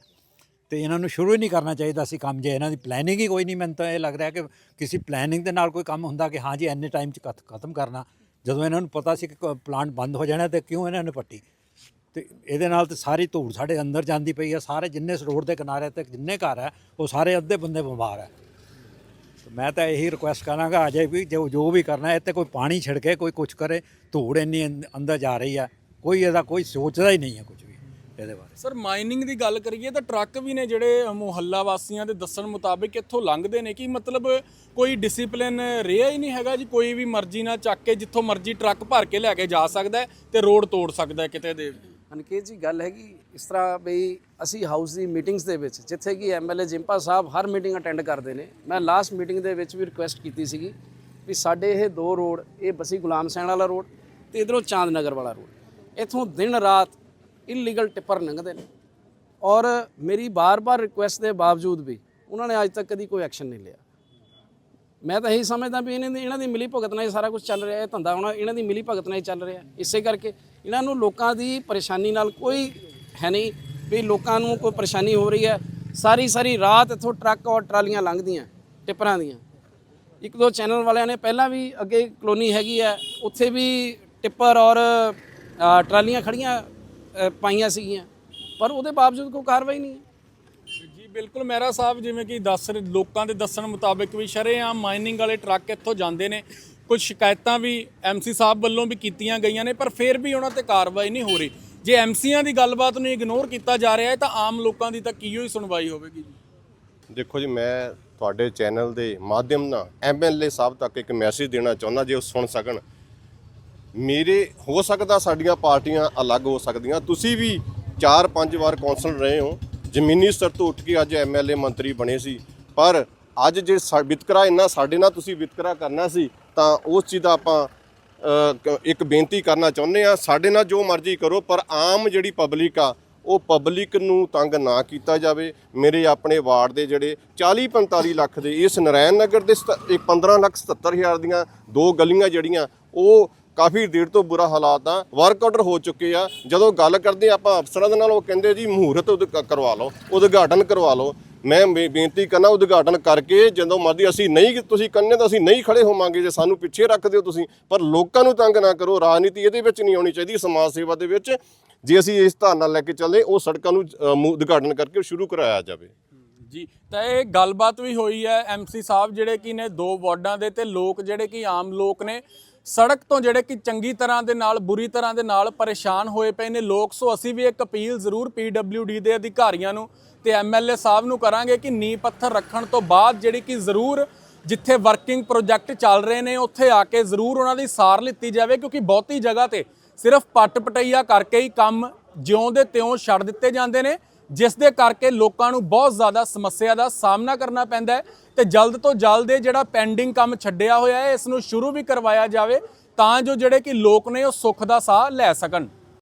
ਤੇ ਇਹਨਾਂ ਨੂੰ ਸ਼ੁਰੂ ਹੀ ਨਹੀਂ ਕਰਨਾ ਚਾਹੀਦਾ ਸੀ ਕੰਮ। ਜੇ ਇਹਨਾਂ ਦੀ ਪਲੈਨਿੰਗ ਹੀ ਕੋਈ ਨਹੀਂ, ਮੈਨੂੰ ਤਾਂ ਇਹ ਲੱਗ ਰਿਹਾ ਕਿ ਕਿਸੇ ਪਲੈਨਿੰਗ ਦੇ ਨਾਲ ਕੋਈ ਕੰਮ ਹੁੰਦਾ ਕਿ ਹਾਂ ਜੀ ਐਨੇ ਟਾਈਮ 'ਚ ਖਤ- ਖਤਮ ਕਰਨਾ। ਜਦੋਂ ਇਹਨਾਂ ਨੂੰ ਪਤਾ ਸੀ ਕਿ ਪਲਾਂਟ ਬੰਦ ਹੋ ਜਾਣਾ ਤੇ ਕਿਉਂ ਇਹਨਾਂ ਨੇ ਪੱਟੀ? ਤੇ ਇਹਦੇ ਨਾਲ ਤੇ ਸਾਰੀ ਧੂੜ ਸਾਡੇ ਅੰਦਰ ਜਾਂਦੀ ਪਈ ਹੈ ਸਾਰੇ ਜਿੰਨੇ ਰੋਡ ਦੇ ਕਿਨਾਰੇ ਤੇ ਜਿੰਨੇ ਘਰ ਹੈ ਉਹ ਸਾਰੇ ਅੱਧੇ ਬੰਦੇ ਬਿਮਾਰ ਹੈ ਮੈਂ ਤਾਂ ਇਹੀ ਰਿਕੁਐਸਟ ਕਰਾਂਗਾ ਅਜੇ ਵੀ, ਜੋ ਜੋ ਵੀ ਕਰਨਾ ਹੈ ਇੱਥੇ ਕੋਈ ਪਾਣੀ ਛਿੜਕੇ, ਕੋਈ ਕੁਝ ਕਰੇ, ਧੂੜ ਇੰਨੀ ਅੰਦ- ਅੰਦਰ ਜਾ ਰਹੀ ਹੈ ਕੋਈ ਇਹਦਾ ਕੋਈ ਸੋਚਦਾ ਹੀ ਨਹੀਂ ਹੈ ਕੁਝ ਇਹਦੇ ਬਾਰੇ। ਸਰ ਮਾਈਨਿੰਗ ਦੀ ਗੱਲ ਕਰੀਏ ਤਾਂ ਟਰੱਕ ਵੀ ਨੇ ਜਿਹੜੇ ਮੁਹੱਲਾ ਵਾਸੀਆਂ ਦੇ ਦੱਸਣ ਮੁਤਾਬਿਕ ਇੱਥੋਂ ਲੰਘਦੇ ਨੇ। ਕਿ ਮਤਲਬ ਕੋਈ ਡਿਸਪਲਿਨ ਰਿਹਾ ਹੀ ਨਹੀਂ ਹੈਗਾ ਜੀ? ਕੋਈ ਵੀ ਮਰਜ਼ੀ ਨਾਲ ਚੱਕ ਕੇ ਜਿੱਥੋਂ ਮਰਜ਼ੀ ਟਰੱਕ ਭਰ ਕੇ ਲੈ ਕੇ ਜਾ ਸਕਦਾ ਤੇ ਰੋਡ ਤੋੜ ਸਕਦਾ ਕਿਤੇ ਦੇ ਅਨਕੇਤ ਜੀ ਗੱਲ ਹੈਗੀ ਇਸ ਤਰ੍ਹਾਂ ਬਈ ਅਸੀਂ ਹਾਊਸ ਦੀ ਮੀਟਿੰਗਸ ਦੇ ਵਿੱਚ ਜਿੱਥੇ ਕਿ ਐਮਐਲਏ ਜਿੰਪਾ ਸਾਹਿਬ ਹਰ ਮੀਟਿੰਗ ਅਟੈਂਡ ਕਰਦੇ ਨੇ। ਮੈਂ ਲਾਸਟ ਮੀਟਿੰਗ ਦੇ ਵਿੱਚ ਵੀ ਰਿਕੁਐਸਟ ਕੀਤੀ ਸੀਗੀ ਵੀ ਸਾਡੇ ਇਹ ਦੋ ਰੋਡ ਇਹ ਬਸੀ ਗੁਲਾਮ ਸੈਣ ਵਾਲਾ ਰੋਡ ਤੇ ਇਧਰੋਂ ਚਾਂਦ ਨਗਰ ਵਾਲਾ ਰੋਡ ਇੱਥੋਂ ਦਿਨ ਰਾਤ ਇਲੀਗਲ ਟਿੱਪਰ ਲੰਘਦੇ ਨੇ। ਔਰ ਮੇਰੀ ਬਾਰ-ਬਾਰ ਰਿਕੁਐਸਟ ਦੇ ਬਾਵਜੂਦ ਵੀ ਉਹਨਾਂ ਨੇ ਅੱਜ ਤੱਕ ਕਦੀ ਕੋਈ ਐਕਸ਼ਨ ਨਹੀਂ ਲਿਆ। ਮੈਂ ਤਾਂ ਇਹੀ ਸਮਝਦਾ ਵੀ ਇਹਨਾਂ ਦੀ ਇਹਨਾਂ ਦੀ ਮਿਲੀ ਭਗਤ ਨਾਲ ਹੀ ਸਾਰਾ ਕੁਝ ਚੱਲ ਰਿਹਾ ਹੈ ਧੰਦਾ ਹੁਣ ਇਹਨਾਂ ਦੀ ਮਿਲੀ ਭਗਤ ਨਾਲ ਹੀ ਚੱਲ ਰਿਹਾ। ਇਸੇ ਕਰਕੇ ਇਹਨਾਂ ਨੂੰ ਲੋਕਾਂ ਦੀ ਪਰੇਸ਼ਾਨੀ ਨਾਲ ਕੋਈ ਹੈ ਨਹੀਂ ਵੀ ਲੋਕਾਂ ਨੂੰ ਕੋਈ ਪਰੇਸ਼ਾਨੀ ਹੋ ਰਹੀ ਹੈ। ਸਾਰੀ ਸਾਰੀ ਰਾਤ ਇੱਥੋਂ ਟਰੱਕ ਔਰ ਟਰਾਲੀਆਂ ਲੰਘਦੀਆਂ ਟਿੱਪਰਾਂ ਦੀਆਂ। ਇੱਕ ਦੋ ਚੈਨਲ ਵਾਲਿਆਂ ਨੇ ਪਹਿਲਾਂ ਵੀ ਅੱਗੇ ਕਲੋਨੀ ਹੈਗੀ ਹੈ, ਉੱਥੇ ਵੀ ਟਿੱਪਰ ਔਰ ਟਰਾਲੀਆਂ ਖੜੀਆਂ ਪਾਈਆਂ ਸੀਗੀਆਂ। ਪਰ ਉਹਦੇ ਬਾਵਜੂਦ ਕੋਈ ਕਾਰਵਾਈ ਨਹੀਂ ਹੈ। ਜੀ ਬਿਲਕੁਲ ਮਹਿਰਾ ਸਾਹਿਬ ਜਿਵੇਂ ਕਿ ਦੱਸ ਰਹੇ- ਲੋਕਾਂ ਦੇ ਦੱਸਣ ਮੁਤਾਬਿਕ ਵੀ ਸ਼ਰੇਆਮ ਮਾਈਨਿੰਗ ਵਾਲੇ ਟਰੱਕ ਇੱਥੋਂ ਜਾਂਦੇ ਨੇ। ਕੁਝ ਸ਼ਿਕਾਇਤਾਂ ਵੀ ਐਮਸੀ ਸਾਹਿਬ ਵੱਲੋਂ ਵੀ ਕੀਤੀਆਂ ਗਈਆਂ ਨੇ ਪਰ ਫਿਰ ਵੀ ਉਹਨਾਂ ਤੇ ਕਾਰਵਾਈ ਨਹੀਂ ਹੋ ਰਹੀ। ਜੇ ਐਮਸੀਆਂ ਦੀ ਗੱਲਬਾਤ ਨੂੰ ਇਗਨੋਰ ਕੀਤਾ ਜਾ ਰਿਹਾ ਹੈ ਤਾਂ ਆਮ ਲੋਕਾਂ ਦੀ ਤਾਂ ਕੀ ਹੋਈ ਸੁਣਵਾਈ ਹੋਵੇਗੀ ਜੀ। ਦੇਖੋ ਜੀ ਮੈਂ ਤੁਹਾਡੇ ਚੈਨਲ ਦੇ ਮਾਧਿਅਮ ਨਾਲ ਐਮਐਲਏ ਸਾਹਿਬ ਤੱਕ ਇੱਕ ਮੈਸੇਜ ਦੇਣਾ ਚਾਹੁੰਦਾ ਜੇ ਉਹ ਸੁਣ ਸਕਣ। ਮੇਰੇ ਹੋ ਸਕਦਾ ਸਾਡੀਆਂ ਪਾਰਟੀਆਂ ਅਲੱਗ ਹੋ ਸਕਦੀਆਂ। ਤੁਸੀਂ ਵੀ 4-5 ਵਾਰ ਕੌਂਸਲ ਰਹੇ ਹੋ। ਜ਼ਮੀਨੀ ਸਤਰ ਤੋਂ ਉੱਠ ਕੇ ਅੱਜ ਐਮਐਲਏ ਮੰਤਰੀ ਬਣੇ ਸੀ। ਪਰ ਅੱਜ ਜੇ ਸਾ- ਵਿਤਕਰਾ ਇੰਨਾ ਸਾਡੇ ਨਾਲ ਤੁਸੀਂ ਵਿਤਕਰਾ ਕਰਨਾ ਸੀ, ਤਾਂ ਉਸ ਚੀਜ਼ ਦਾ ਆਪਾਂ ਇੱਕ ਬੇਨਤੀ ਕਰਨਾ ਚਾਹੁੰਦੇ ਆ ਸਾਡੇ ਨਾਲ ਜੋ ਮਰਜ਼ੀ ਕਰੋ, ਪਰ ਆਮ ਜਿਹੜੀ ਪਬਲਿਕ ਆ, ਉਹ ਪਬਲਿਕ ਨੂੰ ਤੰਗ ਨਾ ਕੀਤਾ ਜਾਵੇ। ਮੇਰੇ ਆਪਣੇ ਵਾਰਡ ਦੇ ਜਿਹੜੇ 40 45 ਲੱਖ ਦੇ ਇਸ ਨਰਾਇਣ ਨਗਰ ਦੇ ਸਤ- ਇਹ 15 ਲੱਖ 77 ਹਜ਼ਾਰ ਦੀਆਂ ਦੋ ਗਲੀਆਂ ਜਿਹੜੀਆਂ, ਉਹ ਕਾਫੀ ਦੇਰ ਤੋਂ ਬੁਰਾ ਹਾਲਾਤ ਆ ਵਰਕ ਆਰਡਰ ਹੋ ਚੁੱਕੇ ਆ। ਜਦੋਂ ਗੱਲ ਕਰਦੇ ਆਪਾਂ ਅਫਸਰਾਂ ਦੇ ਨਾਲ, ਉਹ ਕਹਿੰਦੇ ਜੀ ਮਹੂਰਤ ਉਦ- ਕਰਵਾ ਲਓ, ਉਦਘਾਟਨ ਕਰਵਾ ਲਓ। ਮੈਂ ਬੇਨਤੀ ਕਰਨਾ ਉਦਘਾਟਨ ਕਰਕੇ, ਜਦੋਂ ਮਰਜ਼ੀ ਅਸੀਂ ਨਹੀਂ ਤੁਸੀਂ ਕੰਨੇ ਤਾਂ ਅਸੀਂ ਨਹੀਂ ਖੜੇ ਹੋਵਾਂਗੇ, ਜੇ ਸਾਨੂੰ ਪਿੱਛੇ ਰੱਖ ਦਿਓ ਤੁਸੀਂ। ਪਰ ਲੋਕਾਂ ਨੂੰ ਤੰਗ ਨਾ ਕਰੋ, ਰਾਜਨੀਤੀ ਇਹਦੇ ਵਿੱਚ ਨਹੀਂ ਆਉਣੀ ਚਾਹੀਦੀ, ਸਮਾਜ ਸੇਵਾ ਦੇ ਵਿੱਚ। ਜੇ ਅਸੀਂ ਇਸ ਧਾਰਨਾ ਲੈ ਕੇ ਚੱਲੇ, ਉਹ ਸੜਕਾਂ ਨੂੰ ਉਦਘਾਟਨ ਕਰਕੇ ਸ਼ੁਰੂ ਕਰਾਇਆ ਜਾਵੇ। ਜੀ, ਤਾਂ ਇਹ ਗੱਲਬਾਤ ਵੀ ਹੋਈ ਹੈ ਐਮਸੀ ਸਾਹਿਬ, ਜਿਹੜੇ ਕਿ ਨੇ ਦੋ ਵਾਰਡਾਂ ਦੇ ਤੇ ਲੋਕ ਜਿਹੜੇ ਕਿ ਆਮ ਲੋਕ ਨੇ ਸੜਕ ਤੋਂ ਜਿਹੜੇ ਕਿ ਚੰਗੀ ਤਰ੍ਹਾਂ ਦੇ ਨਾਲ, ਬੁਰੀ ਤਰ੍ਹਾਂ ਦੇ ਨਾਲ ਪਰੇਸ਼ਾਨ ਹੋਏ ਪਏ ਨੇ ਲੋਕ, ਸੋ ਅਸੀਂ ਵੀ ਇੱਕ ਅਪੀਲ ਜ਼ਰੂਰ ਪੀਡਬਲਯੂਡੀ ਦੇ ਅਧਿਕਾਰੀਆਂ ਨੂੰ ਤੇ ਐਮਐਲਏ ਸਾਹਿਬ ਨੂੰ ਕਰਾਂਗੇ ਕਿ ਨੀਂਹ ਪੱਥਰ ਰੱਖਣ ਤੋਂ ਬਾਅਦ ਜਿਹੜੀ ਕਿ ਜ਼ਰੂਰ ਜਿੱਥੇ ਵਰਕਿੰਗ ਪ੍ਰੋਜੈਕਟ ਚੱਲ ਰਹੇ ਨੇ, ਉੱਥੇ ਆ ਕੇ ਜ਼ਰੂਰ ਉਹਨਾਂ ਦੀ ਸਾਰ ਲਿੱਤੀ ਜਾਵੇ, ਕਿਉਂਕਿ ਬਹੁਤੀ ਜਗ੍ਹਾ ਤੇ ਸਿਰਫ ਪੱਟ ਪਟਈਆ ਕਰਕੇ ਹੀ ਕੰਮ ਜਿਉਂ ਦੇ ਤਿਉਂ ਛੱਡ ਦਿੱਤੇ ਜਾਂਦੇ ਨੇ। ਜਿਸ ਦੇ ਕਰਕੇ ਲੋਕਾਂ ਨੂੰ ਬਹੁਤ ਜ਼ਿਆਦਾ ਸਮੱਸਿਆ ਦਾ ਸਾਹਮਣਾ ਕਰਨਾ ਪੈਂਦਾ ਹੈ ਤੇ ਜਲਦ ਤੋਂ ਜਲਦ ਇਹ ਜਿਹੜਾ ਪੈਂਡਿੰਗ ਕੰਮ ਛੱਡਿਆ ਹੋਇਆ ਹੈ, ਇਸ ਨੂੰ ਸ਼ੁਰੂ ਵੀ ਕਰਵਾਇਆ ਜਾਵੇ ਤਾਂ ਜੋ ਜਿਹੜੇ ਕਿ ਲੋਕ ਨੇ ਉਹ ਸੁੱਖ ਦਾ ਸਾਹ ਲੈ ਸਕਣ।